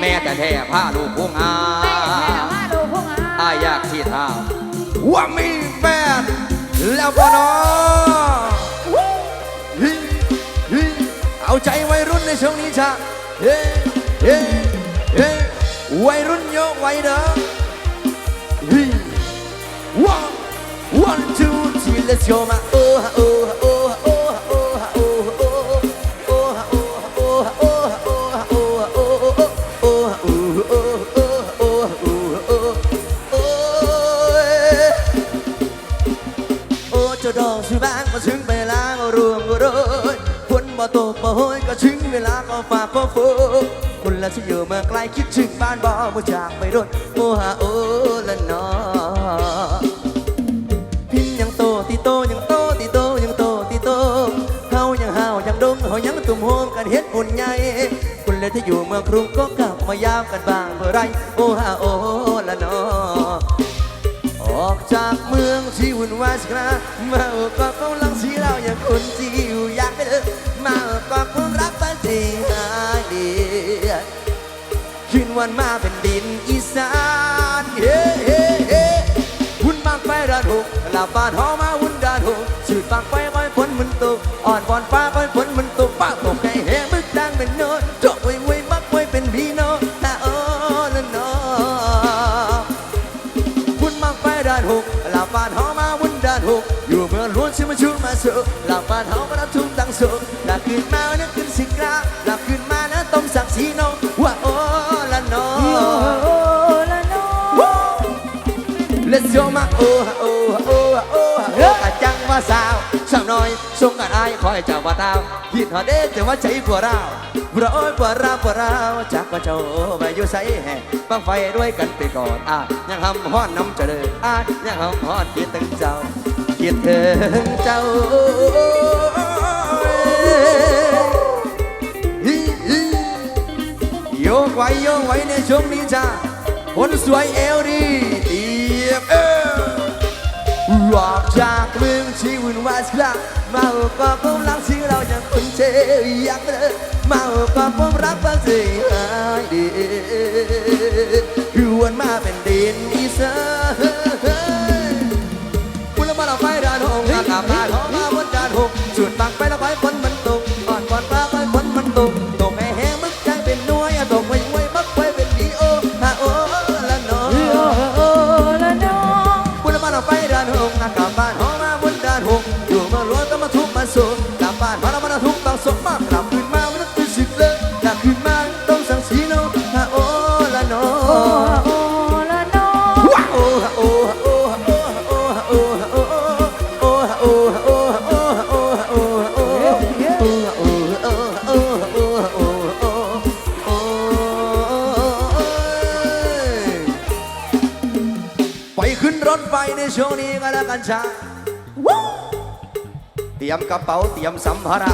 แม่แต่แท้ผ้าลูกพวงอาอายอยากที่ท่าว่ามีแฟนแล้วก็น้องเอาใจวัยรุ่นในช่วงนี้จ้ะเฮ้เฮ้เฮ้วัยรุ่นโยกไว้เด้อ One, one, two, three, let's go, my oh, oh. จ้าดอสุบางมาถึงเวลาก็รวมก็โรยฝนบ่ตกบ่โหยก็ถึงเวลาก็ฝากก็ฝนคนละที่อยู่เมื่อไกลคิดถึงบ้านบ่บ่จากไปรถโอ้ฮาโอ้ละนอพินยังโตตีโตยังโตตีโตยังโตตีโตเฮายังเฮายังดงเฮายังตุ่มโฮมกันเฮ็ดหุ่นใหญ่คุณเลยที่อยู่เมืองกรุงก็กลับมายามกันบ้างเมื่อไรโอ้ฮาโอ้ละนอออกจากเมือง ที่วุ่นวายสักครามาเออก็กำลังสีเราอย่างคนที่อยู่อยากไปเลยมาเก็ความรับ้านที่หายดียดคืนวันมาเป็นดินอีสานเฮ้เฮ้เฮ้หุ่นบางไฟดานหกลาบานหอมาหุ่นดานหกสืบบางไฟคอยฝนมันตกอ่อนบอนฟ้าคอยฝนมันตกป้าตกให้แห้งมึกดังเป็นโนนจกไว้ไว้มักไว้เป็นพี่น้อง นชิมาชูมาสุลาบานหอมารับทุ่งตังสุลาคืนมาเนี่ยคืนสิกราหลาคืนมานะต้มสักสีน้องว่าโอ้ละนอโอ้ละน้อง Let's go มาโอ้ฮะโอ้ฮะโอ้ฮะโอ้ฮะโอ้กะจังว่าสาวสาวน้อยส่งกันอายคอยเจ้าว่าตาวคิดหอดเด้แต่ว่าใจผัวเราผัวเอ้ยผัวเราผัวเราจากว่าเจ้าไปอยู่ใส่แห่บังไฟด้วยกันไปก่อนอะยังหำฮ้อนน้ำเจะเลยอะยังหำฮ้อนคิดถึงเจ้า คิดถึงเจ้าโยกไว้โยกไว้ในช่วงนี้จ้าคนสวยเอวดีเตียบเอวออกจากเมืองชีวินวาสลามาเอาก็กำลังที่เรายังคนเชยอยากเลยมาเอาก็ผมรักบางสิ่งหายดีคือวนมาเป็นดินอีสาน ทุกข์มาสุขกลับบ้านพาเรามาทุกต้องสมมากกลับคืนมาไม่ต้องตื่นสิเลยกลับคืนมาต้องสั่งสีโนฮาโอละโนโอ้โอ้ละน้องว้าโอฮาโอฮาโอฮาโอฮาโอฮาโอโอฮาโอฮาโอฮาโอฮาโอฮาโอฮาโอฮาโอโอฮาโอโอโอโอโอโอไปขึ้นรถไฟในช่วงนี้ก็แล้วกันชา เตรียมกระเป๋าเตรียมสัมภาระ